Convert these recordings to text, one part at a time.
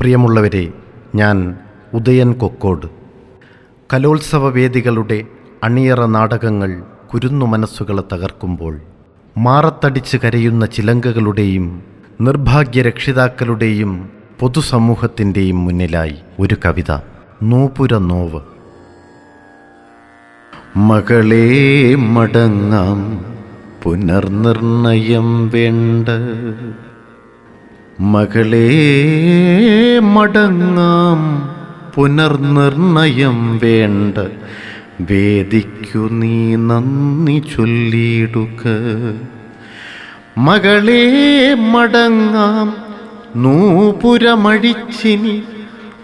പ്രിയമുള്ളവരെ ഞാൻ ഉദയൻ കൊക്കോട്. കലോത്സവ വേദികളുടെ അണിയറ നാടകങ്ങൾ കുരുന്നു മനസ്സുകളെ തകർക്കുമ്പോൾ മാറത്തടിച്ച് കരയുന്ന ചിലങ്കകളുടെയും നിർഭാഗ്യ രക്ഷിതാക്കളുടെയും പൊതുസമൂഹത്തിന്റെയും മുന്നിലായി ഒരു കവിത നൂപുര നോവ്. മകളെ മടങ്ങാം പുനർനിർണയം വേണ്ട. മകളെ മടങ്ങാം പുനർനിർണയം വേണ്ട. വേദിക്കു നീ നന്ദി ചൊല്ലിയിടുക. മകളെ മടങ്ങാം നൂപുരമഴിച്ചിനി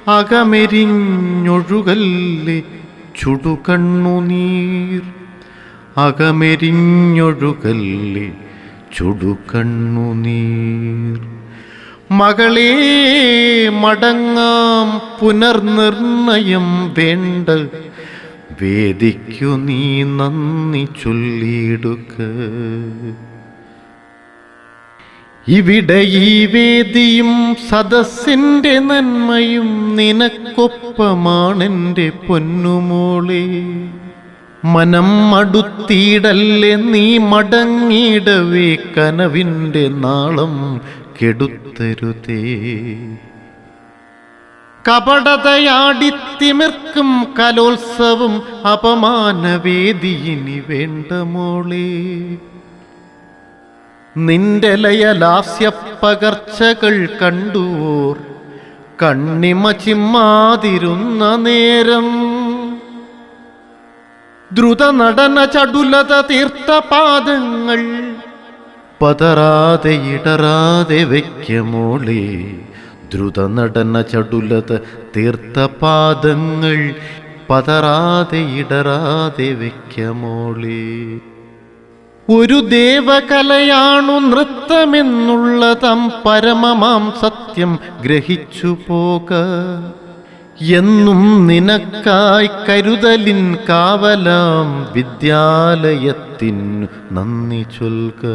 അകമെരിഞ്ഞൊഴുകല്ലേ ചുടുകണ്ണുനീർ അകമെരിഞ്ഞൊഴുകല്ലേ ചുടുകണ്ണുനീർ മകളെ മടങ്ങാം പുനർനിർണയം വേണ്ട വേദിക്കു നീ നന്ദി ചൊല്ലിയിടുക. ഇവിടെ ഈ വേദിയും സദസ്സിന്റെ നന്മയും നിനക്കൊപ്പമാണെന്റെ പൊന്നുമോളെ. മനം മടുത്തിടല്ലേ നീ മടങ്ങിയിടവേ കനവിന്റെ നാളം. കെടുത്തരുതേ. കപടതയാടിത്തിമിർക്കും കലോത്സവം അപമാനവേദിയിനി വേണ്ട മോളേ. നിന്റെ ലയലാസ്യ പകർച്ചകൾ കണ്ടുവോർ കണ്ണിമ ചിമ്മാതിരുന്ന നേരം. ദ്രുത നടന ചടുലത തീർത്ത പാദങ്ങൾ പതറാതെ ഇടറാതെ വയ്ക്കമോളെ ദ്രുത നടന ചടുലത തീർത്ത പാദങ്ങൾ പതറാതെ ഇടറാതെ വയ്ക്കമോളെ ഒരു ദേവകലയാണു നൃത്തമെന്നുള്ളതം പരമമാം സത്യം ഗ്രഹിച്ചു പോക. എന്നും നിനക്കായി കരുതലിൻ കാവലാം വിദ്യാലയത്തിൻ നന്ദി ചൊൽക.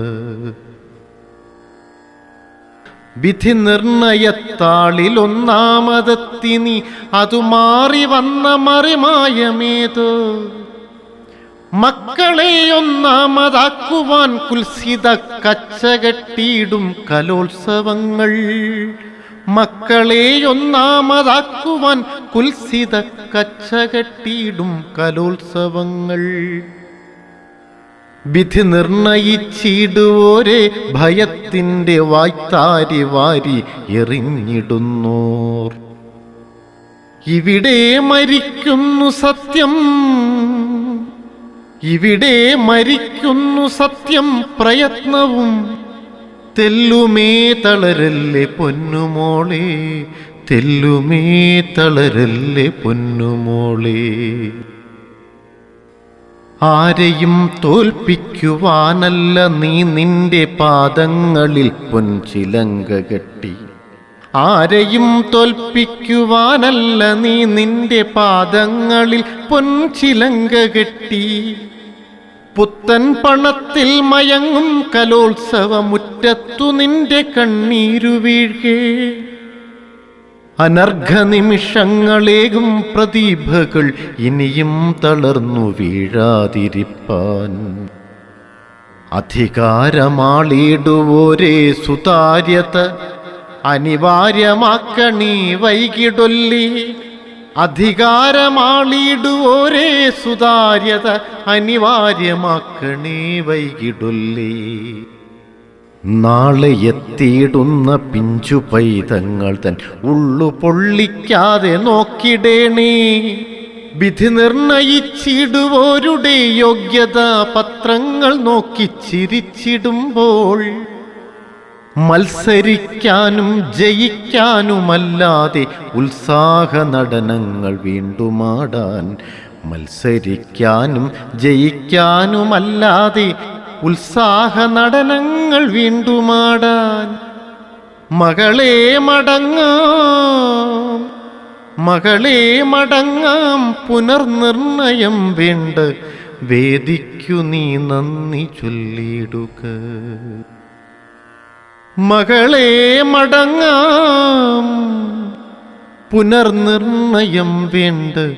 വിധി നിർണയത്താളിൽ ഒന്നാമതെത്തി നീ അതു മാറി വന്ന മറിമായമേതോ. മക്കളെ ഒന്നാമതാക്കുവാൻ കുൽസിത കച്ചകെട്ടിയിടും കലോത്സവങ്ങൾ. മക്കളെ കുൽസിത കുൽസിത കച്ചകെട്ടിയിടും കലോത്സവങ്ങൾ. വിധി നിർണയിച്ചിടുവോരെ ഭയത്തിന്റെ വായ്ത്താരി വാരി എറിഞ്ഞിടുന്നോർ. ഇവിടെ മരിക്കുന്നു സത്യം. ഇവിടെ മരിക്കുന്നു സത്യം. പ്രയത്നവും തെല്ലുമേ തളരല്ലേ പൊന്നുമോളെ? തെല്ലുമേ തളരല്ലേ പൊന്നുമോളെ? ആരെയും തോൽപ്പിക്കുവാനല്ല നീ നിന്റെ പാദങ്ങളിൽ പൊൻചിലങ്ക കെട്ടി. ആരെയും തോൽപ്പിക്കുവാനല്ല നീ നിന്റെ പാദങ്ങളിൽ പൊൻചിലങ്ക കെട്ടി. പുത്തൻ പണത്തിൽ മയങ്ങും കലോത്സവമുറ്റത്തു നിന്റെ കണ്ണീരു വീഴ്കേ അനർഘ നിമിഷങ്ങളേകും പ്രതിഭകൾ ഇനിയും തളർന്നു വീഴാതിരിപ്പാൻ. അധികാരമാളിടുവോരേ സുതാര്യത അനിവാര്യമാക്കണീ വൈകിടൊല്ലി. അധികാരമാളിടുവോരേ സുതാര്യത അനിവാര്യമാക്കണേ വൈകിടുല്ലേ നാളെ എത്തിയിടുന്ന പിഞ്ചു പൈതങ്ങൾ തൻ ഉള്ളു പൊള്ളിക്കാതെ നോക്കിടേണേ. വിധി നിർണയിച്ചിടുവോരുടെ യോഗ്യതാ പത്രങ്ങൾ നോക്കി ചിരിച്ചിടുമ്പോൾ മത്സരിക്കാനും ജയിക്കാനുമല്ലാതെ ഉത്സാഹ നടനങ്ങൾ വീണ്ടുമാടാൻ മത്സരിക്കാനും ജയിക്കാനുമല്ലാതെ ഉത്സാഹ നടനങ്ങൾ വീണ്ടുമാടാൻ. മകളെ മടങ്ങാം മകളെ മടങ്ങാം പുനർനിർണയം വേണ്ട വേദിക്കു നീ നന്ദി ചൊല്ലിയിടുക മകളെ മടങ്ങാം. പുനർനിർണയം വേണ്ട.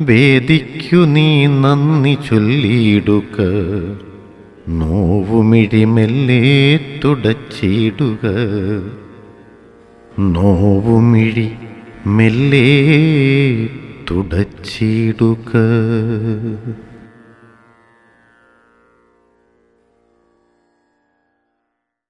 വേദിക്കു നീ നന്ദി ചൊല്ലിയിടുക. നോവുമിഴിമെല്ലേ തുടച്ചിടുക. നോവുമിഴി മെല്ലേ തുടച്ചിടുക.